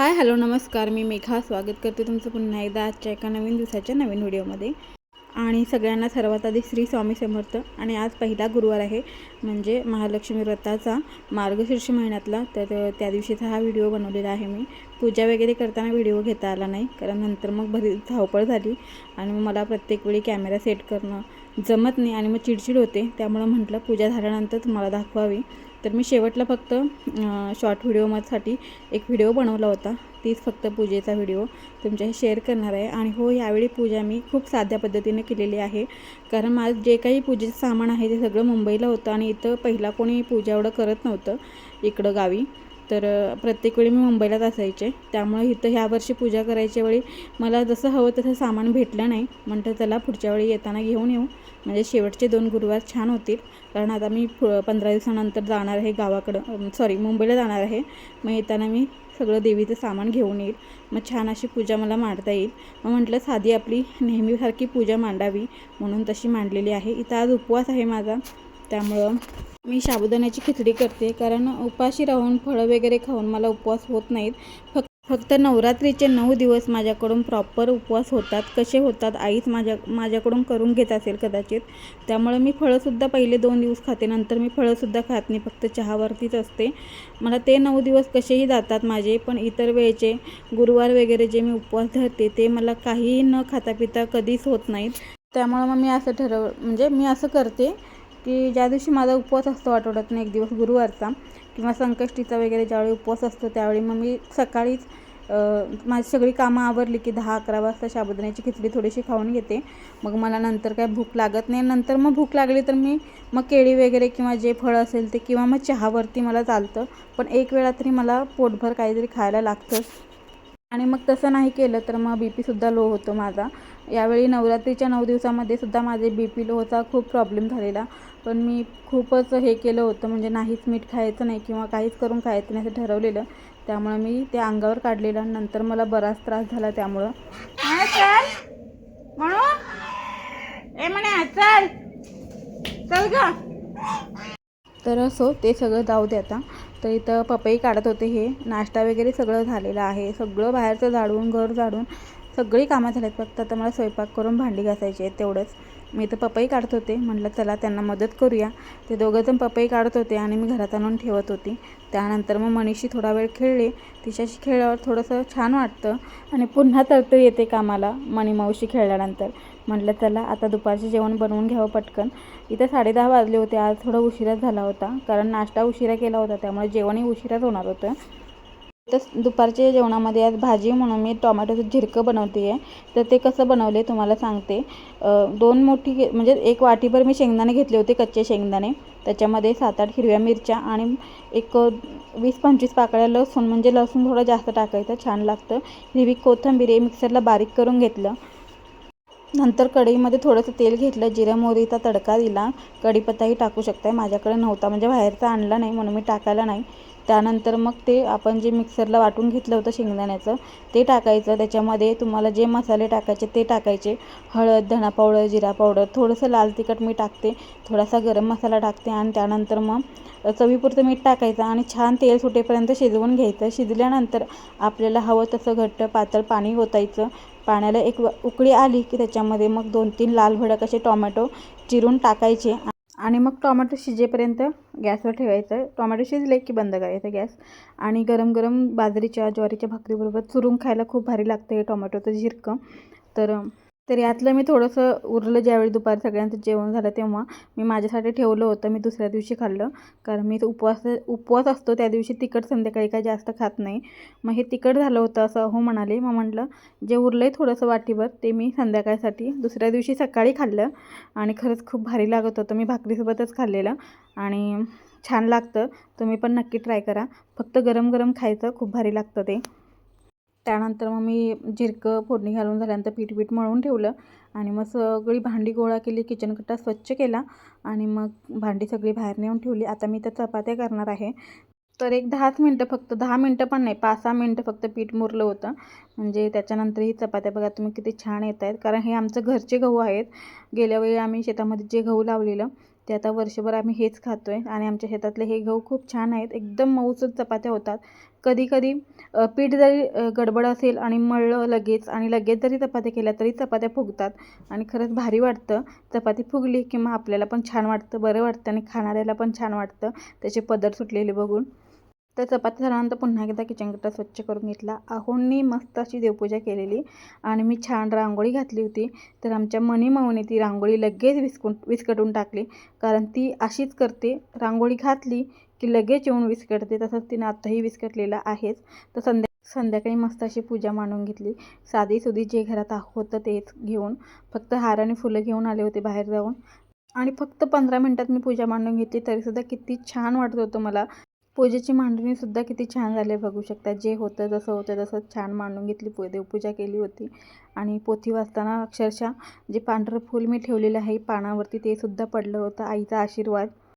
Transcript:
Hi hello नमस्कार. मी मेघा. स्वागत करते तुमचं पुन्हा एकदा आजच्या एका नवीन दिवसाच्या नवीन व्हिडिओमध्ये. आणि सगळ्यांना सर्वात आधी श्री स्वामी समर्थ. आणि आज पहिला गुरुवार आहे म्हणजे महालक्ष्मी व्रताचा मार्गशीर्ष महिन्यातला. तर त्या दिवशीचा हा व्हिडिओ बनवलेला आहे मी. पूजा वगैरे करताना व्हिडिओ घेता आला नाही कारण नंतर मग बरीच धावपळ झाली. आणि मग मला प्रत्येक वेळी कॅमेरा सेट करणं जमत नाही आणि मग चिडचिड होते. त्यामुळं म्हटलं पूजा झाल्यानंतर तुम्हाला दाखवावी. तर मी शेवटला फक्त शॉर्ट व्हिडिओमध्ये एक व्हिडिओ बनवला होता. तीच फक्त पूजेचा व्हिडिओ तुमच्याशी शेअर करणार आहे. आणि हो यावेळी पूजा मी खूप साध्या पद्धतीने केलेली आहे. कारण माझं जे काही पूजेचं सामान आहे ते सगळं मुंबईला होतं आणि इथं पहिला कोणी पूजा एवढं करत नव्हतं इकडं गावी. तर प्रत्येक वेळी मी मुंबईलाच असायचे. त्यामुळे इथं ह्या वर्षी पूजा करायच्या वेळी मला जसं हवं तसं सामान भेटलं नाही. म्हटलं चला पुढच्या वेळी येताना घेऊन येऊ. म्हणजे शेवटचे दोन गुरुवार छान होतील. कारण आता मी पंधरा दिवसानंतर जाणार आहे गावाकडं. सॉरी मुंबईला जाणार आहे. मग येताना मी सगळं देवीचं सामान घेऊन येईल. मग छान अशी पूजा मला मांडता येईल. मग म्हटलं साधी आपली नेहमीसारखी पूजा मांडावी म्हणून तशी मांडलेली आहे. इथं आज उपवास आहे माझा. त्यामुळं मी साबुदाण्याची खिचडी करते. कारण उपाशी राहून फळं वगैरे खाऊन मला उपवास होत नाहीत. फक्त फक्त नवरात्रीचे नऊ दिवस माझ्याकडून प्रॉपर उपवास होतात. कसे होतात आईच माझ्या माझ्याकडून करून घेत असेल कदाचित. त्यामुळे मी फळंसुद्धा पहिले दोन दिवस खाते. नंतर मी फळंसुद्धा खात नाही. फक्त चहावरतीच असते. मला ते नऊ दिवस कसेही जातात माझे. पण इतर वेळेचे गुरुवार वगैरे जे मी उपवास धरते ते मला काहीही न खाता पिता कधीच होत नाहीत. त्यामुळं मग मी असं ठरव म्हणजे मी असं करते. की ज्या दिवशी माझा उपवास असतो आठवड्यातून एक दिवस गुरुवारचा किंवा संकष्टीचा वगैरे ज्यावेळी उपवास असतो त्यावेळी मग मी सकाळीच माझी सगळी कामं आवरली की दहा अकरा वाजता साबुदाण्याची खिचडी थोडीशी खाऊन घेते. मग मला नंतर काय भूक लागत नाही. नंतर मग भूक लागली तर मी मग केळी वगैरे किंवा जे फळं असेल ते किंवा मग चहावरती मला चालतं. पण एक वेळा तरी मला पोटभर काहीतरी खायला लागतं आणि मग तसं नाही केलं तर मग बी पीसुद्धा लो होतो माझा. यावेळी नवरात्रीच्या नऊ दिवसामध्ये सुद्धा माझे बी पी लोचा खूप प्रॉब्लेम झालेला. पण मी खूपच हे केलं होतं म्हणजे नाहीच मीठ खायचं नाही किंवा काहीच करून खायचं नाही असं ठरवलेलं. त्यामुळे मी ते अंगावर काढलेलं नंतर मला बराच त्रास झाला त्यामुळं. म्हणून ए म्हणे चल. चल ग. तर असो ते सगळं जाऊ दे आता. तर इथं पपई काढत होते हे. नाश्ता वगैरे सगळं झालेलं आहे. सगळं बाहेरचं झाडून घर झाडून सगळी कामं झालीत. फक्त आता मला स्वयंपाक करून भांडी घासायची आहेत तेवढंच. मी इथं पपई काढत होते. म्हटलं चला त्यांना मदत करूया. ते दोघंजण पपई काढत होते आणि मी घरात आणून ठेवत होती. त्यानंतर मग मनीषी थोडा वेळ खेळले. तिच्याशी खेळल्यावर थोडंसं छान वाटतं आणि पुन्हा तरतरी येते कामाला मणी मावशी खेळल्यानंतर. म्हटलं चला आता दुपारचे जेवण बनवून घ्यावं पटकन. इथं साडेदहा वाजले होते आज थोडा उशिराच झाला होता कारण नाश्ता उशिरा केला होता त्यामुळे जेवणही उशिराच होणार होतं. तर दुपारच्या जेवणामध्ये आज भाजी म्हणून मी टोमॅटोचं झिरकं बनवते आहे तर ते कसं बनवले तुम्हाला सांगते. दोन मोठी म्हणजे एक वाटीभर मी शेंगदाणे घेतले होते कच्चे शेंगदाणे. त्याच्यामध्ये सात आठ हिरव्या मिरच्या आणि एक वीस पंचवीस पाकळ्या लसूण म्हणजे लसूण थोडं जास्त टाकायचं छान लागतं. हिरवी कोथिंबीर हे मिक्सरला बारीक करून घेतलं. नंतर कढईमध्ये थोडंसं तेल घेतलं जिरा मोहरीचा तडका दिला. कढीपत्ताही टाकू शकताय. माझ्याकडे नव्हता म्हणजे बाहेरचा आणला नाही म्हणून मी टाकायला नाही. त्यानंतर मग ते आपण जे मिक्सरला वाटून घेतलं होतं शेंगदाण्याचं ते टाकायचं. त्याच्यामध्ये तुम्हाला जे मसाले टाकायचे ते टाकायचे. हळद धणा पावडर जिरा पावडर थोडंसं लाल तिखट मी टाकते. थोडासा गरम मसाला टाकते आणि त्यानंतर मग चवीपुरतं मीठ टाकायचं आणि छान तेल सुटेपर्यंत शिजवून घ्यायचं. शिजल्यानंतर आपल्याला हवं तसं घट्ट पातळ पाणी ओतायचं. पाण्याला एक व- उकळी आली की त्याच्यामध्ये मग दोन तीन लाल भडक असे टोमॅटो चिरून टाकायचे. आणि मग टोमॅटो शिजेपर्यंत गॅसवर ठेवायचं. टोमॅटो शिजले की बंद करायचं गॅस. आणि गरम गरम बाजरीच्या ज्वारीच्या भाकरीबरोबर चुरून खायला खूप भारी लागतं हे टोमॅटोचं झिरकं. तर तर यातलं मी थोडंसं उरलं ज्यावेळी दुपारी सगळ्यांचं जेवण झालं तेव्हा. मी माझ्यासाठी ठेवलं होतं मी दुसऱ्या दिवशी खाल्लं. कारण मी उपवास उपवास असतो त्या दिवशी तिखट संध्याकाळी काय जास्त खात नाही. मग हे तिखट झालं होतं असं हो म्हणाले. मग म्हटलं जे उरलं आहे थोडंसं वाटीभर ते मी संध्याकाळसाठी दुसऱ्या दिवशी सकाळी खाल्लं. आणि खरंच खूप भारी लागत होतं. मी भाकरीसोबतच खाल्लेलं. आणि छान लागतं. तुम्ही पण नक्की ट्राय करा. फक्त गरम गरम खायचं खूप भारी लागतं ते. त्यानंतर मग मी जिरकं फोडणी घालून झाल्यानंतर पीठ पीठ मळून ठेवलं आणि मग सगळी भांडी गोळा केली किचन कट्टा स्वच्छ केला आणि मग भांडी सगळी बाहेर नेऊन ठेवली. आता मी त्या चपात्या करणार आहे. तर एक दहाच मिनटं फक्त दहा मिनटं पण नाही पाच सहा मिनटं फक्त पीठ मुरलं होतं. म्हणजे त्याच्यानंतर ही चपात्या बघा तुम्ही किती छान येत आहेत. कारण हे आमचं घरचे गहू आहेत. गेल्या वेळी आम्ही शेतामध्ये जे गहू लावलेलं ते आता वर्षभर आम्ही हेच खातो आहे आणि आमच्या शेतातले हे गहू खूप छान आहेत. एकदम मऊसूद चपात्या होतात. कधीकधी पीठ जरी गडबड असेल आणि मळलं लगेच आणि लगेच जरी चपात्या केल्या तरी चपात्या फुगतात आणि खरंच भारी वाटतं. चपाती फुगली की मग आपल्याला पण छान वाटतं बरं वाटतं आणि खाणाऱ्याला पण छान वाटतं. त्याचे पदर सुटलेले बघून. तर चपाती झाल्यानंतर पुन्हा एकदा किचन कट्टा स्वच्छ करून घेतला. आहोंनी मस्त अशी देवपूजा केलेली आणि मी छान रांगोळी घातली होती. तर आमच्या मनी माऊने ती रांगोळी लगेच विस्कून विस्कटून टाकली. कारण ती अशीच करते. रांगोळी घातली की लगेच येऊन विस्कटते तसंच तिनं आत्ताही विस्कटलेलं आहेच. तर संध्या संध्याकाळी मस्त अशी पूजा मांडून घेतली. साधी सुधी जे घरात होतं तेच घेऊन फक्त हार आणि फुलं घेऊन आले होते बाहेर जाऊन. आणि फक्त पंधरा मिनटात मी पूजा मांडून घेतली तरीसुद्धा किती छान वाटत होतं मला. पूजेची मांडणीसुद्धा किती छान झाले बघू शकता. जे होतं जसं होतं तसं छान मांडून घेतली पू देवपूजा केली होती. आणि पोथी वाचताना अक्षरशः जे पांढरं फूल मी ठेवलेलं आहे पानावरती ते सुद्धा पडलं होतं. आईचा आशीर्वाद.